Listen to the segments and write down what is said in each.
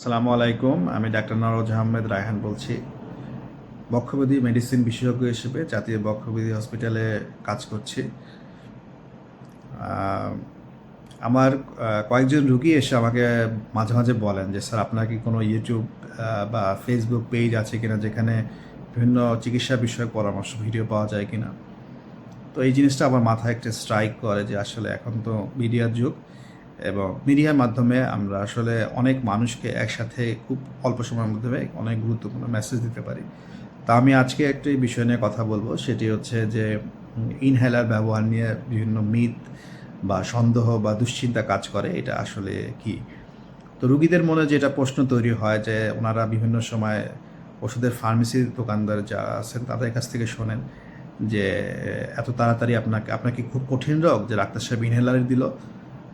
আসসালামু আলাইকুম, আমি ডাক্তার নরজ আহমেদ, রায়হান বলছি। বক্ষব্যাধি মেডিসিন বিশেষজ্ঞ হিসেবে জাতীয় বক্ষব্যাধি হসপিটালে কাজ করছি। আমার কয়েকজন রুগী এসে আমাকে মাঝে মাঝে বলেন যে, স্যার, আপনার কি কোনো ইউটিউব বা ফেসবুক পেজ আছে কিনা যেখানে বিভিন্ন চিকিৎসা বিষয়ক পরামর্শ ভিডিও পাওয়া যায় কিনা? তো এই জিনিসটা আমার মাথায় একটা স্ট্রাইক করে যে, আসলে এখন তো মিডিয়ার যুগ। এবং মিডিয়ার মাধ্যমে আমরা আসলে অনেক মানুষকে একসাথে খুব অল্প সময়ের মধ্যে অনেক গুরুত্বপূর্ণ মেসেজ দিতে পারি। তা আমি আজকে একটি বিষয় নিয়ে কথা বলব। সেটি হচ্ছে যে ইনহেলার ব্যবহার নিয়ে বিভিন্ন মিথ বা সন্দেহ বা দুশ্চিন্তা কাজ করে, এটা আসলে কি? তো রুগীদের মনে যেটা প্রশ্ন তৈরি হয় যে, ওনারা বিভিন্ন সময় ওষুধের ফার্মেসির দোকানদার যারা আছেন, তাদের কাছ থেকে শোনেন যে, এত তাড়াতাড়ি আপনাকে আপনাকে খুব কঠিন রোগ যে, ডাক্তার সাহেব ইনহেলার দিল।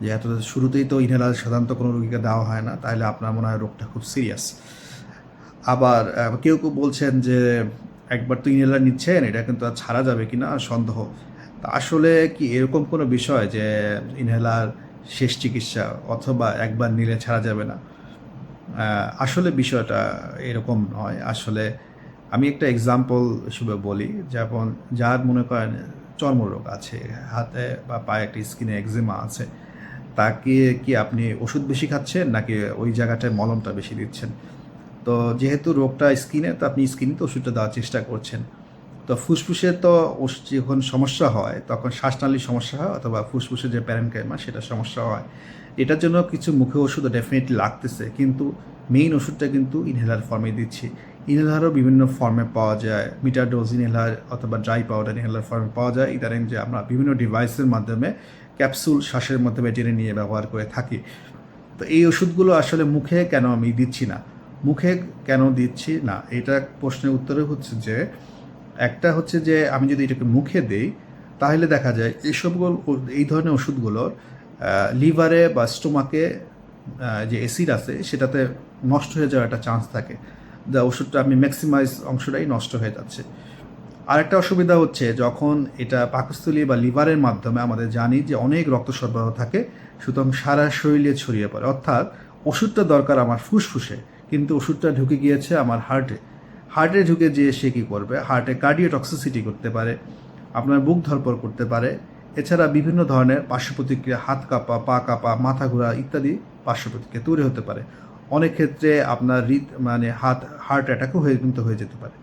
যে এত শুরুতেই তো ইনহেলার সাধারণত কোনো রোগীকে দেওয়া হয় না তাহলে আপনার মনে হয় রোগটা খুব সিরিয়াস আবার কেউ কেউ বলছেন যে একবার তো ইনহেলার নিচ্ছেন, এটা কিন্তু আর ছাড়া যাবে কি না সন্দেহ আসলে কি এরকম কোনো বিষয় যে ইনহেলার শেষ চিকিৎসা অথবা একবার নিলে ছাড়া যাবে না? আসলে বিষয়টা এরকম নয়। আসলে আমি একটা এক্সাম্পল হিসেবে বলি, যেমন যার মনে করেন চর্মরোগ আছে, হাতে বা পায়ে একটা স্কিনে একজিমা আছে। তাকে কি আপনি ওষুধ বেশি খাচ্ছেন নাকি ওই জায়গাটায় মলমটা বেশি দিচ্ছেন? তো যেহেতু রোগটা স্কিনে, তো আপনি স্কিনে তো ওষুধটা দেওয়ার চেষ্টা করছেন। তো ফুসফুসে তো যখন সমস্যা হয়, তখন শ্বাসনালীর সমস্যা হয় অথবা ফুসফুসে যে প্যারেনকাইমা, সেটা সমস্যা হয়। এটার জন্য কিছু মুখে ওষুধ ডেফিনেটলি লাগতেছে। কিন্তু মেইন ওষুধটা কিন্তু ইনহেলার ফর্মে দিচ্ছি। ইনহেলারও বিভিন্ন ফর্মে পাওয়া যায়। মিটার ডোজ ইনহেলার অথবা ড্রাই পাউডার ইনহেলার ফর্মে পাওয়া যায়। ইদানিং যে আমরা বিভিন্ন ডিভাইসের মাধ্যমে ক্যাপসুল শ্বাসের মাধ্যমে টেনে নিয়ে ব্যবহার করে থাকি। তো এই ওষুধগুলো আসলে মুখে কেন আমি দিচ্ছি না? মুখে কেন দিচ্ছি না? এটা প্রশ্নের উত্তরে হচ্ছে যে, একটা হচ্ছে যে, আমি যদি এটাকে মুখে দেই, তাহলে দেখা যায় এইসবগুলো এই ধরনের ওষুধগুলোর লিভারে বা স্টোমাকে যে অ্যাসিড আছে, সেটাতে নষ্ট হয়ে যাওয়ার একটা চান্স থাকে। যা ওষুধটা আমি ম্যাক্সিমাইজ অংশটাই নষ্ট হয়ে যাচ্ছে। আরেকটা অসুবিধা হচ্ছে যখন এটা পাকস্থলী বা লিভারের মাধ্যমে আমাদের জানি যে অনেক রক্ত সরবরাহ থাকে, সুতরাং সারা শরীরে ছড়িয়ে পড়ে। অর্থাৎ ওষুধটা দরকার আমার ফুসফুসে, কিন্তু ওষুধটা ঢুকে গিয়েছে আমার হার্টে। হার্টে ঢুকে যেয়ে সে কী করবে? হার্টে কার্ডিওটক্সিসিটি করতে পারে, আপনার বুক ধরপর করতে পারে, এছাড়া বিভিন্ন ধরনের পার্শ্ব প্রতিক্রিয়া হাত কাঁপা, পা কাঁপা, মাথা ঘোরা ইত্যাদি পার্শ্ব প্রতিক্রিয়া তৈরি হতে পারে। অনেক ক্ষেত্রে আপনার হৃদ মানে হাত, হার্ট অ্যাটাকও হয়ে কিন্তু হয়ে যেতে পারে।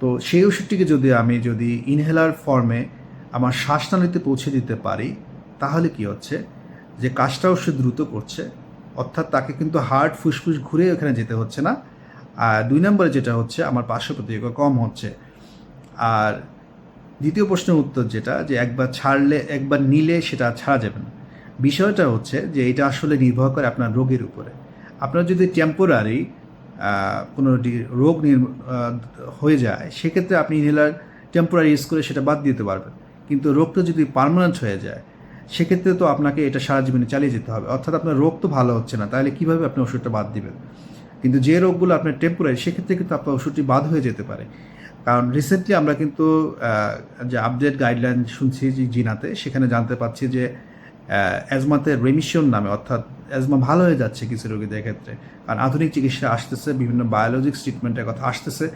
তো সেই ওষুধটিকে যদি আমি যদি ইনহেলার ফর্মে আমার শ্বাসনালীতে পৌঁছে দিতে পারি, তাহলে কি হচ্ছে? যে কাজটাও সে দ্রুত করছে, অর্থাৎ তাকে কিন্তু হার্ট ফুসফুস ঘুরে ওখানে যেতে হচ্ছে না। আর দুই নম্বরে যেটা হচ্ছে, আমার পার্শ্ব প্রতিক্রিয়া কম হচ্ছে। আর দ্বিতীয় প্রশ্নের উত্তর যেটা, যে একবার ছাড়লে, একবার নিলে সেটা ছাড়া যাবে না। বিষয়টা হচ্ছে যে এটা আসলে নির্ভর করে আপনার রোগের উপরে। আপনার যদি টেম্পোরারি কোনো রোগ হয়ে যায়, সেক্ষেত্রে আপনি ইনহেলার টেম্পোরারি ইউজ করে সেটা বাদ দিতে পারবেন। কিন্তু রোগটা যদি পার্মানেন্ট হয়ে যায়, সেক্ষেত্রে তো আপনাকে এটা সারা জীবনে চালিয়ে যেতে হবে। অর্থাৎ আপনার রোগ তো ভালো হচ্ছে না, তাহলে কীভাবে আপনি ওষুধটা বাদ দিবেন? কিন্তু যে রোগগুলো আপনার টেম্পোরারি সেক্ষেত্রে কিন্তু আপনার ওষুধটি বাদ হয়ে যেতে পারে। কারণ রিসেন্টলি আমরা কিন্তু যে আপডেট গাইডলাইন শুনছি জিনাতে, সেখানে জানতে পারছি যে অ্যাজমাতে রেমিশন নামে, অর্থাৎ অ্যাজমা ভালো হয়ে যাচ্ছে কিছু রোগীদের ক্ষেত্রে। কারণ আধুনিক চিকিৎসা আসতেছে, বিভিন্ন বায়োলজিক্স ট্রিটমেন্টের কথা আসতেছে।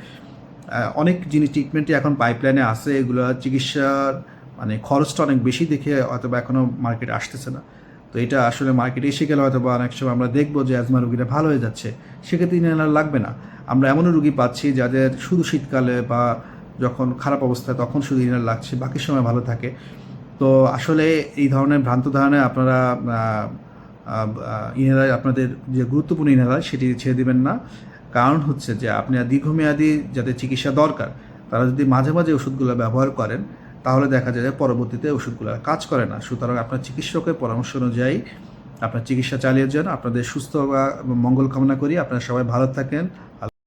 অনেক জিনিস ট্রিটমেন্টই এখন পাইপলাইনে আছে, এগুলো চিকিৎসার মানে খরচটা অনেক বেশি দেখে হয়তো বা এখনও মার্কেটে আসতেছে না। তো এটা আসলে মার্কেটে এসে গেলে হয়তো বা অনেক সময় আমরা দেখব যে অ্যাজমা রুগীরা ভালো হয়ে যাচ্ছে। সেক্ষেত্রে ইনহেলার লাগবে না। আমরা এমনও রুগী পাচ্ছি যাদের শুধু শীতকালে বা যখন খারাপ অবস্থায় তখন শুধু ইনহেলার লাগছে, বাকি সময় ভালো থাকে। তো আসলে এই ধরনের ভ্রান্ত ধারণে আপনারা ইনহেলার আপনাদের যে গুরুত্বপূর্ণ ইনহেলার সেটি ছেড়ে দেবেন না। কারণ হচ্ছে যে আপনি দীর্ঘমেয়াদী যাদের চিকিৎসা দরকার, তারা যদি মাঝে মাঝে ওষুধগুলো ব্যবহার করেন, তাহলে দেখা যায় যে পরবর্তীতে ওষুধগুলো কাজ করে না। সুতরাং আপনার চিকিৎসকের পরামর্শ অনুযায়ী আপনার চিকিৎসা চালিয়ে যান, আপনাদের সুস্থ বা মঙ্গল কামনা করি। আপনারা সবাই ভালো থাকেন।